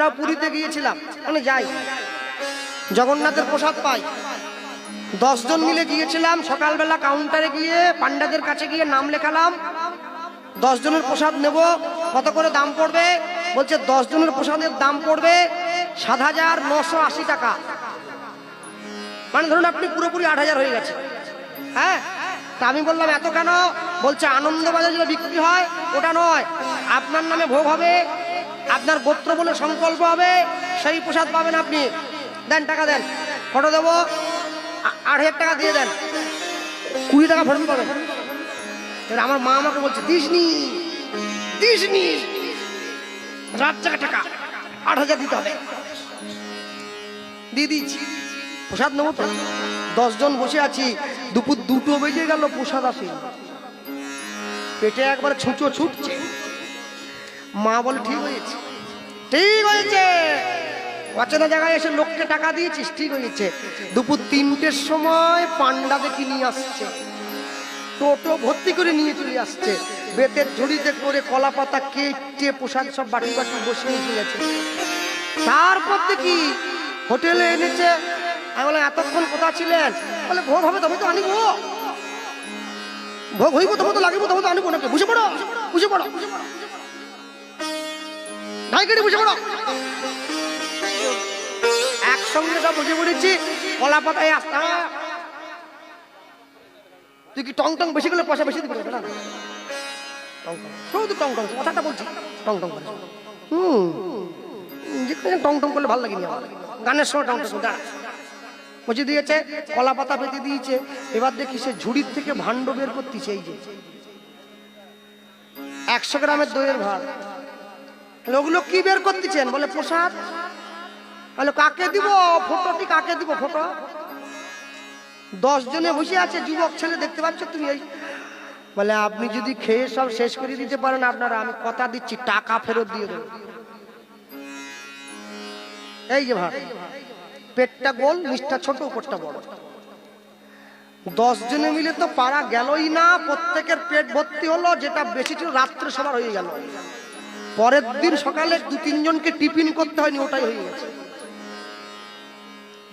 আমরা পুরীতে গিয়েছিলাম। মানে যাই। জগন্নাথের প্রসাদ পাই। দশজন মিলে গিয়েছিলাম। সকালবেলা কাউন্টারে গিয়ে পান্ডাদের কাছে গিয়ে নাম লেখালাম। জনের প্রসাদ নেব। কত করে দাম পড়বে? বলছে জনের প্রসাদের দাম পড়বে সাত হাজার নশো আশি টাকা। মানে ধরুন আপনি পুরোপুরি আট হাজার হয়ে গেছে। হ্যাঁ? তা আমি বললাম, এত কেন? বলছে, আনন্দবাজার যেটা বিক্রি হয়, ওটা নয়। আপনার নামে ভোগ হবে। আপনার গোত্র বলে সংকল্প হবে, সেই প্রসাদ পাবেন আপনি। দেন টাকা দেন। ফটো দেবো। আট হাজার টাকা দিয়ে দেন। কুড়ি টাকা ফেরত পাবেন। আমার মা আমাকে বলছে দিসনি দিসনি রাত জায়গা টাকা। আট হাজার দিতে হবে। দিয়ে দিচ্ছি প্রসাদ নেব তো। দশজন বসে আছি। দুপুর দুটো বেজে গেল, প্রসাদ আসে। পেটে একবার ছুঁচো ছুটছে। মা বলে, ঠিক হয়েছে। ঠিক হয়েছে। অচেনা জায়গায় এসে লোককে টাকা দিয়েছিস, ঠিক হয়েছে। দুপুর তিনটের সময় পান্ডা দেখি নিয়ে আসছে। টোটো ভর্তি করে নিয়ে চলে আসছে। বেতের ঝুড়িতে করে কলা পাতা কেটে প্রসাদ সব বাটি বাটি বসে এসে গেছে তারপর দেখি হোটেলে এনেছে। আমি বললাম, এতক্ষণ কোথা ছিলেন? বলে, ভোগ হবে তবে তো আনিব। ভোগ হইব তবে তো লাগিব তবে তো আনিব নাকি? বুঝে পড়ো বুঝে পড়ো ঢাই কেটে বুঝে পড়ো। একসঙ্গে সব বুঝে পড়েছি কলা পাতায় আসতে। তুই কি টং টং বেশি করলে পয়সা বেশি দিবি? না টং টং। শুধু টং টং, কথাটা বলছি। টং টং করে। হুম। যেখানে টং টং করলে ভালো লাগেনি আমার। গানের সময় টং টং দাঁড়া। বুঝে দিয়েছে কলা পাতা পেতে দিয়েছে। এবার দেখি সে ঝুড়ির থেকে ভাণ্ড বের করতেছে এই যে। একশো গ্রামের দইয়ের ভার তাহলে ওগুলো কি বের করতেছেন? বলে প্রসাদ। তাহলে কাকে দিব? ফটোটি কাকে দিব? ফটো? দশ জনে বসে আছে, যুবক ছেলে, দেখতে পাচ্ছ তুমি? এই বলে, আপনি যদি খেয়ে সব শেষ করে দিতে পারেন আপনারা, আমি কথা দিচ্ছি, টাকা ফেরত দিয়ে দেবো। এই যে ভাই, পেটটা গোল নিষ্ঠা ছোট, উপরটা বড়। দশ জনে মিলে তো পাড়া গেলই না, প্রত্যেকের পেট ভর্তি হলো, যেটা বেশি ছিল, রাত্রে সবার হয়ে গেল। পরের দিন সকালে দু তিনজনকে টিফিন করতে হয়নি, ওটাই হয়ে গেছে।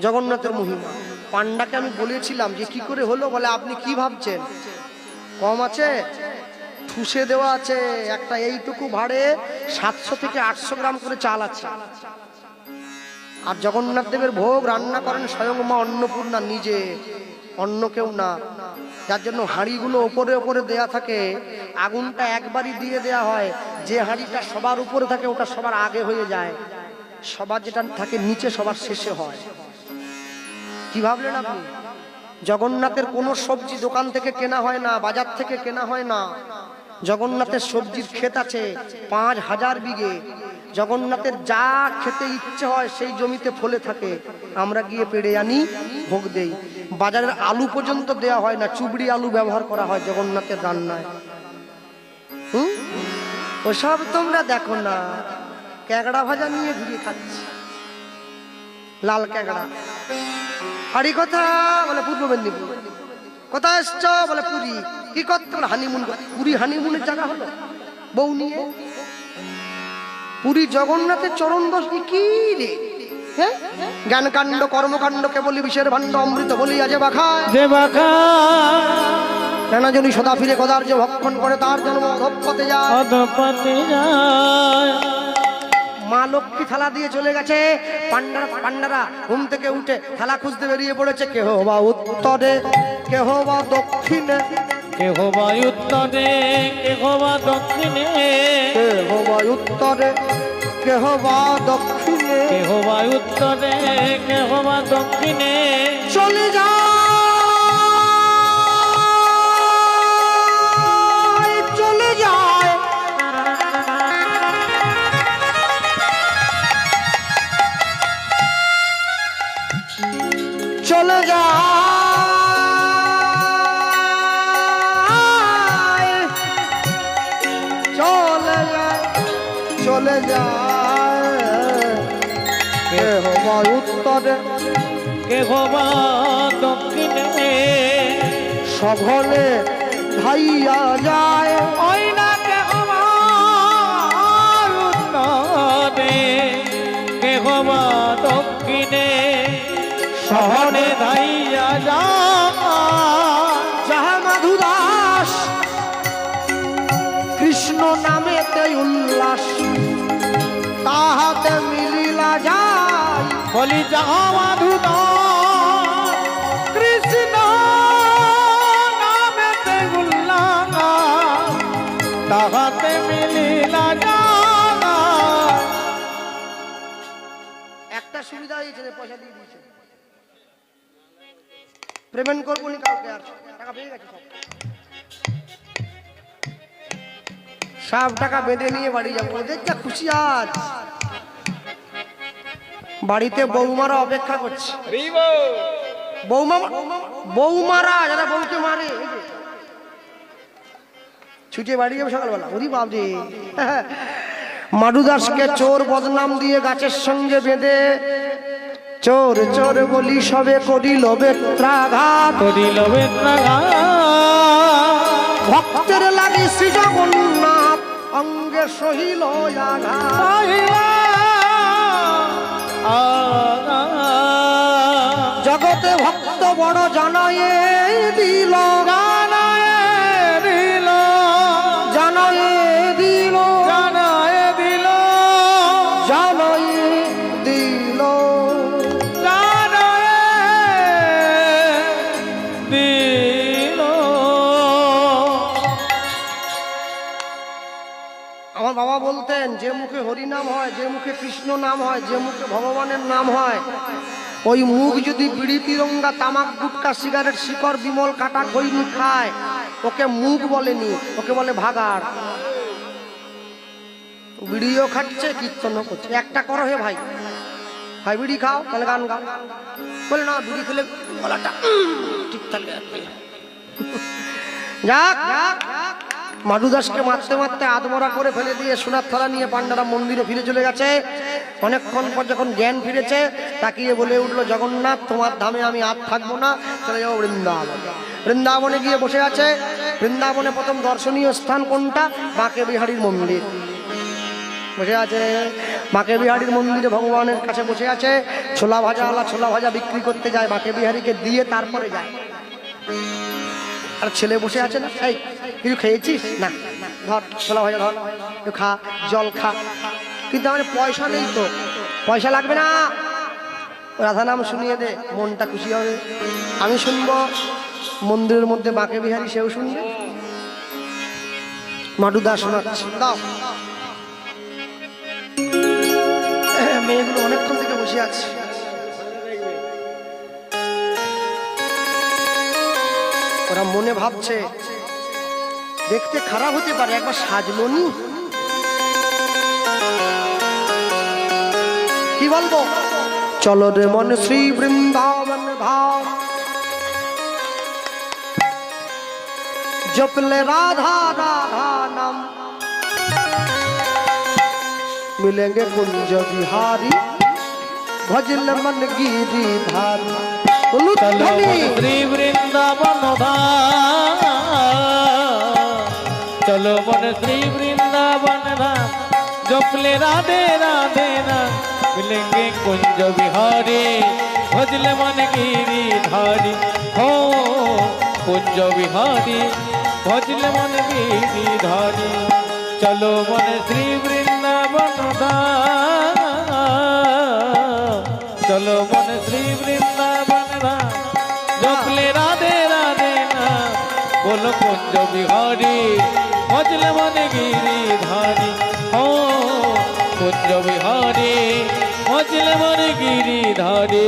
জগন্নাথের মহিমা। পান্ডাকে আমি বলেছিলাম যে কি করে হলো, বলে আপনি কি ভাবছেন? কম আছে, ঠুসে দেওয়া আছে, একটা এইটুকু ভাড়ে সাতশো থেকে আটশো গ্রাম করে চাল আছে। আর জগন্নাথ দেবের ভোগ রান্না করেন স্বয়ং মা অন্নপূর্ণা নিজে, অন্য কেউ না। যার জন্য হাঁড়িগুলো ওপরে ওপরে দেয়া থাকে, আগুনটা একবারই দিয়ে দেয়া হয়। যে হাঁড়িটা সবার উপরে থাকে, ওটা সবার আগে হয়ে যায়। সবার যেটা থাকে, নিচে সবার শেষে হয়। কি ভাবলেন আপনি? জগন্নাথের কোনো সবজি দোকান থেকে কেনা হয় না, বাজার থেকে কেনা হয় না। জগন্নাথের সবজির ক্ষেত আছে পাঁচ হাজার বিঘে। জগন্নাথের যা খেতে ইচ্ছে হয়, সেই জমিতে ফলে থাকে। আমরা গিয়ে পেড়ে আনি, ভোগ দেই। বাজারের আলু পর্যন্ত দেয়া হয় না, চুবড়ি আলু ব্যবহার করা হয় জগন্নাথের রান্নায়। হুম? ওসব তোমরা দেখো না। ক্যাকড়া ভাজা নিয়ে ঘুরিয়ে খাচ্ছি। লাল ক্যাকড়া। হাড়ি কথা বলে পূর্ব মেদিনীপুর। কোথায় এসছ বলে পুরী। কি করতে বলে হানিমুন পুরী হানিমুনের জায়গা হলো? বউ নিয়ে? পুরী জগন্নাথের চরণ দশ কি? রে? হ্যাঁ? জ্ঞান কাণ্ড কর্মকাণ্ড, কেবলি বিষের ভাণ্ড, অমৃত বলি আজ বাখায়। বাঁকা সদা ফিরে কদার যে ভক্ষণ করে তার জন্ম অধপতে যায়। অধপতি যায়। মা লক্ষ্মী থালা দিয়ে চলে গেছে। পান্ডারা পান্ডারা ঘুম থেকে উঠে থালা খুঁজতে বেরিয়ে পড়েছে। কেহ বা উত্তরে কেহ বা দক্ষিণে। কেহ বা উত্তরে কেহ বা দক্ষিণে। কেহ বা উত্তরে কেহ বা দক্ষিণে। কেহ বা উত্তরে কেহ বা দক্ষিণে। চলে যায় চলে যায়। চলে যায় চলে যায়। কেহ বা উত্তরে কেহ বা দক্ষিণে? সঘনে ভাইয়া যায়। ওই না কেহ বা উত্তরে সহনে দাইয়া যা, যাহা মাধু দাস, কৃষ্ণ নামেতে উল্লাস, তাহাতে মিলিলা যায়, বলি যাহা মাধুদাস পেমেন্ট করব নি কাউকে আর। টাকা পেয়ে গেছে সব। সব টাকা বেঁধে নিয়ে বাড়ি যাব। ওদের যা খুশি আজ। বাড়িতে বৌমারা অপেক্ষা করছে। বৌমা বৌমারা যারা বউকে মারে ছুটে বাড়ি যাবে সকালবেলা। ওরি বাবরে মাডুদাসকে চোর বদনাম দিয়ে গাছের সঙ্গে বেঁধে চোর চোর বলি সবে করিল বেত্রাঘাত। করিল বেত্রাঘাত। ভক্তের লাগি শ্রী জগন্নাথ অঙ্গে সহিল জগতে ভক্ত বড় জানায় দিল। মুখে কৃষ্ণ নাম হয়, যে মুখে ভগবানের নাম হয়। ওই মুখ যদি বিড়ি তিরঙ্গা, তামাক, গুটকা, সিগারেট, শিকড়, বিমল, কাটা খৈনি খায়, ওকে মুখ বলেনি, ওকে বলে ভাগার বিড়িও খাচ্ছে, কীর্তনও করছে। একটা করো হে ভাই। ভাই, বিড়ি খাও, তাহলে গান গাও। বলে, না, বিড়ি খেলে গলাটা ঠিক থাকে আর কি। যাক। মাধু দাসকে মারতে মারতে আদমরা করে ফেলে দিয়ে সোনার থালা নিয়ে পান্ডারা মন্দিরে ফিরে চলে গেছে। অনেকক্ষণ পর যখন জ্ঞান ফিরেছে, তাকিয়ে বলে উঠল, জগন্নাথ, তোমার ধামে আমি আর থাকব না। চলে যাব বৃন্দাবন। বৃন্দাবনে গিয়ে বসে আছে। বৃন্দাবনে প্রথম দর্শনীয় স্থান কোনটা? বাঁকে বিহারীর মন্দির। বসে আছে। বাঁকে বিহারীর মন্দিরে ভগবানের কাছে বসে আছে। ছোলা ভাজা আলা ছোলা ভাজা বিক্রি করতে যায় বাঁকে বিহারীকে, দিয়ে তারপরে যায়। আর ছেলে বসে আছে না? এই, কিছু খেয়েছিস? না। ধর, ছোলা ভাজা ধর। একটু খা, জল খা। কিন্তু আমার পয়সা নেই তো। পয়সা লাগবে না। রাধা নাম শুনিয়ে দে, মনটা খুশি হবে। আমি শুনব, মন্দিরের মধ্যে বাঁকে বিহারি সেও শুনবে। মাডু শোনাচ্ছে। দাও। মেয়েগুলো অনেকক্ষণ থেকে বসে আছে। ওরা মনে ভাবছে দেখতে খারাপ হতে পারে একবার সাজলো নি কি বলবো চলো রে মন শ্রী বৃন্দাবন ধাম জপলে রাধা রাধা নাম मिलेंगे कुंज बिहारी भजल मन गिरी धारी चलो श्री वृंदावन चलो मन श्री वृंदावन धाम। राधे राधे राम मिलेंगे कुंज बिहारी भजल मन गिरी धारी। हो, कुंज बिहारी भजल मन गिरी धारी। चलो मन श्री वृंदावन चलो मन श्री वृंदावन চরণ কুঞ্জ বিহারী মজলে মনে গিরিধারী ও কুঞ্জ বিহারী মজলে মনে গিরিধারী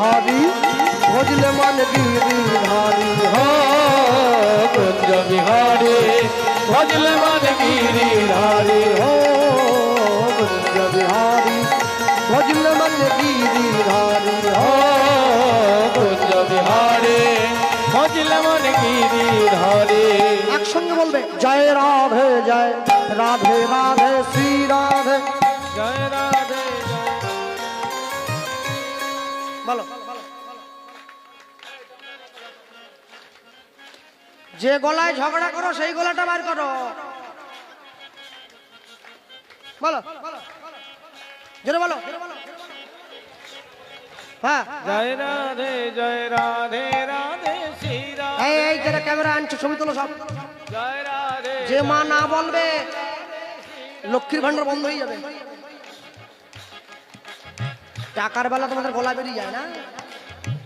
হরি ভজলে মন গিরি হরি হঞ্জ বিহারে ভজলে মন গিরি হরি হঞ্জ বিহারি ভজলে মন গিরি হরি হঞ্জ বিহারে ভজলে মন গিরি হরি একসঙ্গে বলবে জয় রাধে জয় রাধে রাধে শ্রী রাধে। জয় রাধে যে গলায় ঝগড়া করো সেই গলাটা বার করো। বলো। জোরে বলো। হ্যাঁ। এই ক্যামেরা ছবি তোলো সব। যে মা না বলবে লক্ষ্মীর বন্ধ হয়ে যাবে। টাকার বেলা তোমাদের গলা বেরিয়ে যায় না?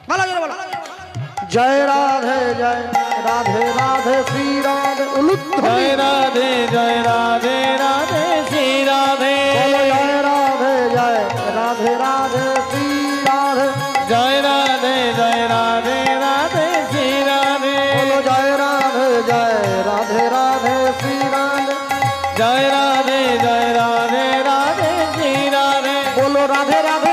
ভালো বলো। জয় রাধে জয় রাধে রাধে শ্রী রাধে জয় রাধে জয় রাধে রাধে শ্রী রাধে জয় রাধে জয় রাধে রাধে শ্রী রাধে জয় রাধে জয় রাধে রাধে শ্রী রাধে জয় রাধে জয় রাধে রাধে শ্রী রাধে জয় রাধে জয় রাধে রাধে শ্রী রাধে বলো রাধে রাধে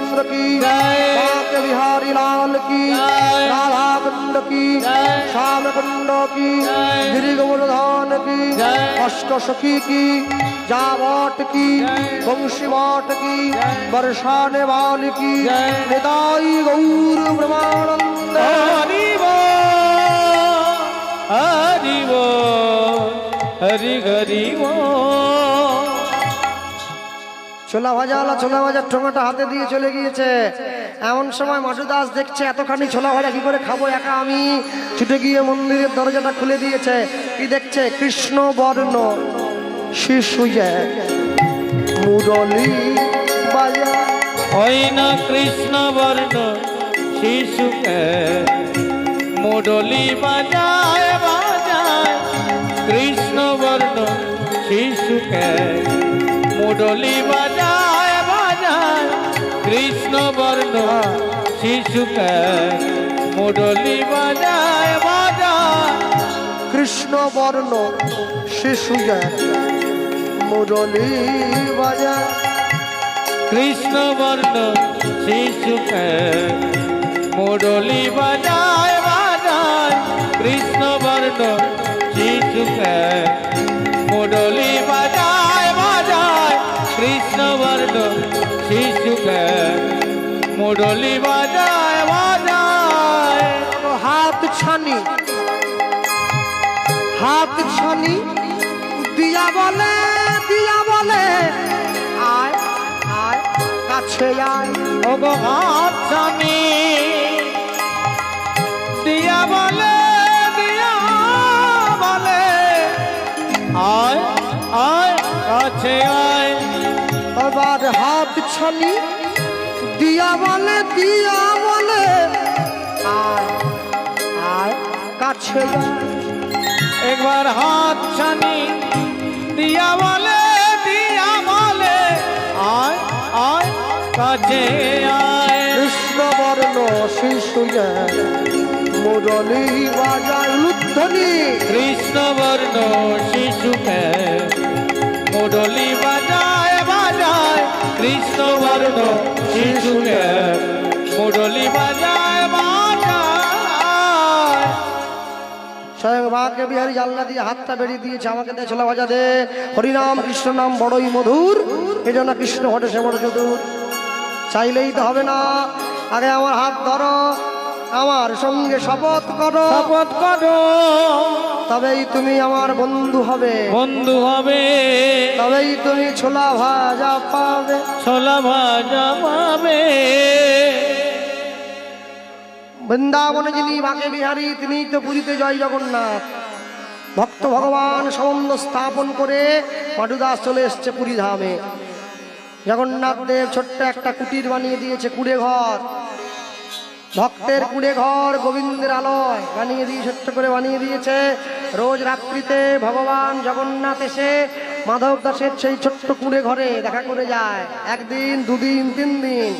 कृष्णचंद्र की जय कांके बिहारी लाल की जय। राधा कुंड की जय। श्याम कुंड की जय। गिरी गोवर्धन की जय। अष्ट सखी की जावट की जय। वंशी वाट की जय। बरसाने वाली की जय। निदाई गौर ब्रह्मानंद हरि बोल हरि बोल हरि हरि बोल ছোলা ভাজাওয়ালা ছোলা ভাজার ঠোঙাটা হাতে দিয়ে চলে গিয়েছে। এমন সময় মাসু দাস দেখছে, এতখানি ছোলা ভাজা কি করে খাব একা আমি? ছুটে গিয়ে মন্দিরের দরজাটা খুলে দিয়েছে। কি দেখছে? কৃষ্ণ বর্ণ। শিশু মুরলি বাজা। ওই না কৃষ্ণ বর্ণ শিশুকে মুরলি বাজায় বাজায় কৃষ্ণ বর্ণ শিশুকে মুরলি বাজায় বাজায়, কৃষ্ণ বর্ণ শিশুকে। মুরলি বাজায় বাজায়, কৃষ্ণ বর্ণ শিশু মুরলি বাজা কৃষ্ণ বর্ণ শিশুকে। মুরলি বাজায় বাজায়, কৃষ্ণ বর্ণ শিশুকে। বাজায় বাজায় শিশুকে মুরলি বাজায় বাজায়। হাত ছানি হাত ছানি দিয়া বলে দিয়া বলে আয় আয় কাছে আয়। ও হাত স্বামী হাত দিয়া বলে দিয়া বলে। আয় আয় কাছে একবার হাত ছানি দিয়া বলে দিয়া বলে। আয় আয়, কাছে আয়। কৃষ্ণ বর্ণ শিশু মুরলি বাজায় লুদ্ধনি। কৃষ্ণ বর্ণ শিশুকে মুরলি বাজায় বাজায় স্বয়ং মাকে বিহারি জানলা দিয়ে হাতটা বেরিয়ে দিয়েছে আমাকে দিয়ে ছোলা দে হরিনাম কৃষ্ণ নাম বড়ই মধুর এই জন্য কৃষ্ণ ঘটে সে বড় চতুর। চাইলেই তো হবে না আগে আমার হাত ধরো আমার সঙ্গে শপথ করো। শপথ করো। তবেই তুমি আমার বন্ধু হবে। বন্ধু হবে। তবেই তুমি ছোলা ভাজা পাবে। ছোলা ভাজা পাবে। বৃন্দাবনে যিনি বাকে বিহারী তিনি তো পুরীতে জয় জগন্নাথ। ভক্ত ভগবান সম্বন্ধ স্থাপন করে মাটুদাস চলে এসছে পুরী ধামে জগন্নাথ দেব ছোট্ট একটা কুটির বানিয়ে দিয়েছে কুড়ে ঘর। ভক্তের কুড়ে ঘর গোবিন্দের আলয় বানিয়ে দিয়ে, ছোট্ট করে বানিয়ে দিয়েছে। রোজ রাত্রিতে ভগবান জগন্নাথ এসে মাধব দাসের সেই ছোট্ট কুড়ে ঘরে দেখা করে যায়। একদিন, দুদিন, তিন দিন।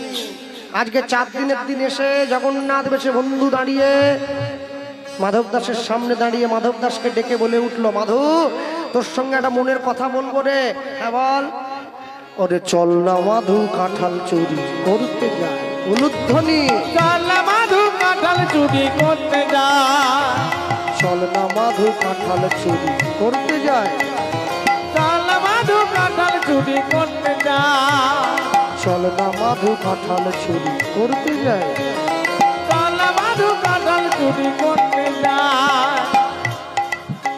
আজকে চার দিনের দিন এসে জগন্নাথ বেশে বন্ধু দাঁড়িয়ে মাধব দাসের সামনে দাঁড়িয়ে মাধব দাসকে ডেকে বলে উঠল, মাধু, তোর সঙ্গে একটা মনের কথা বলব রে। হ্যাঁ বল। ওরে চল না মাধু, কাঁঠাল চুরি করতে যায় উলুধ্বনি, চল চুরি করতে যা চল না মাধু কাঁঠাল চুরি করতে যায়। চল মাধু কাঁঠাল চুরি করতে যা চল না মাধু কাঁঠাল চুরি করতে যায়। চল মাধু কাঁঠাল চুরি করতে যা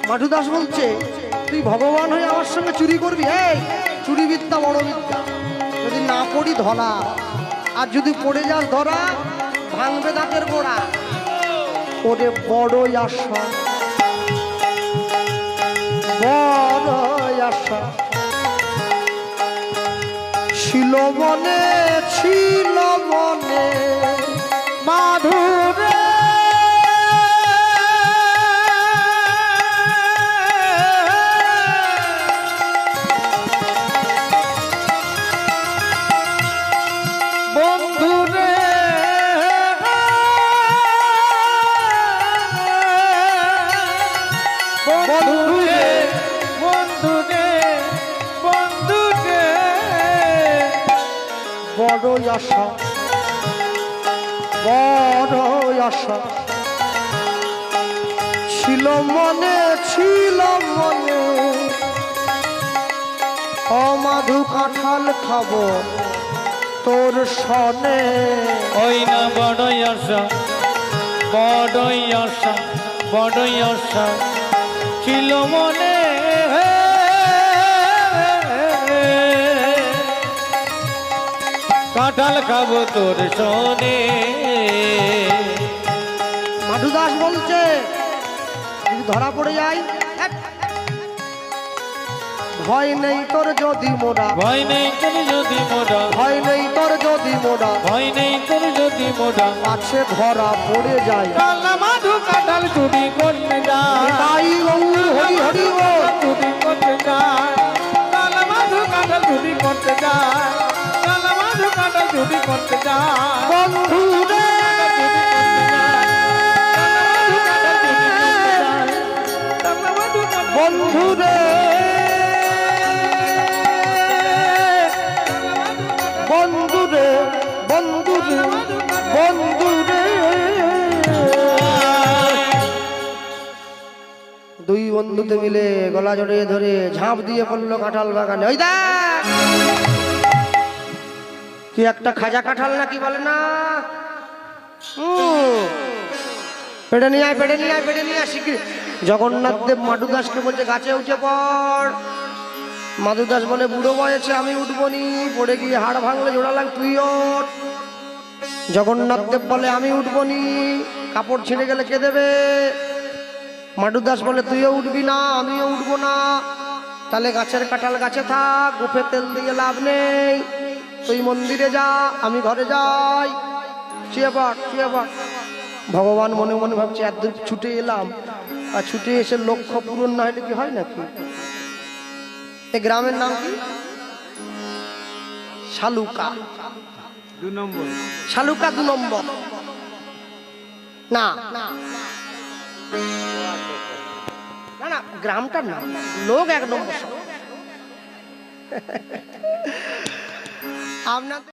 মাধু দাস বলছে তুই ভগবান হয়ে আমার সঙ্গে চুরি করবি? এই চুরি বিদ্যা বড় বিদ্যা। যদি না পড়ি ধরা আর যদি পড়ে যাস ধরা ভাঙবে দাঁতের গোড়া। ওরে বড়ই আশা। বড়ই আশা। ছিল মনে ছিল মনে মাধুরে বড়ই আশা বড়ই আশা। ছিল মনে ছিল মনে, অমাধু কাঁঠাল খাব তোর সনে ওই না বড়ই আশা বড়ই আশা বড়ই আশা। ছিল মনে কাঁঠাল খাব তোর শোনে মাধু দাস বলছে যদি ধরা পড়ে যাই। ভয় নেই তোর যদি মোরা। ভয় নেই তোর যদি মোটা ভয় নেই তোর যদি মোরা। ভয় নেই তোর যদি মোটা আছে ধরা পড়ে যায় কালা মাধু কাঁঠাল চুরি করতে যায়। তাই গৌর হরি হরি বল। চুরি করতে যায় কালা মাধু কাঁঠাল চুরি করতে কাঁঠাল চুরি করতে বন্ধু রে বন্ধু রে বন্ধু দুই বন্ধুতে মিলে গলা জড়িয়ে ধরে ঝাঁপ দিয়ে পড়ল কাঁঠাল বাগানে। ওই কি একটা খাজা কাঁঠাল নাকি বলে না। পেড়ে নিয়ে আয়, পেড়ে নিয়ে আয়, পেড়ে নিয়ে শিগগির। জগন্নাথ দেব মাধু দাসকে বলছে, গাছে উঠে পড়। মাধু দাস বলে, বুড়ো বয়সে আমি উঠবো নি, পড়ে গিয়ে হাড় ভাঙলে জোড়া লাগ তুই জগন্নাথ দেব বলে, আমি উঠবো নি, কাপড় ছিঁড়ে গেলে কে দেবে? মাধু দাস বলে, তুইও উঠবি না, আমিও উঠবো না। তাহলে গাছের কাঁঠাল গাছে থাক, গুফে তেল দিয়ে লাভ নেই। তুই মন্দিরে যা আমি ঘরে যাই। শুয়ে পড় শুয়ে পড়। ভগবান মনে মনে ভাবছে এত ছুটে এলাম। আর ছুটে এসে লক্ষ্য পূরণ না হলে কি হয় নাকি? এই গ্রামের নাম কি? শালুকা। দু নম্বর। শালুকা দু নম্বর। না। না না গ্রামটার নাম। লোক এক নম্বর। আপনাদের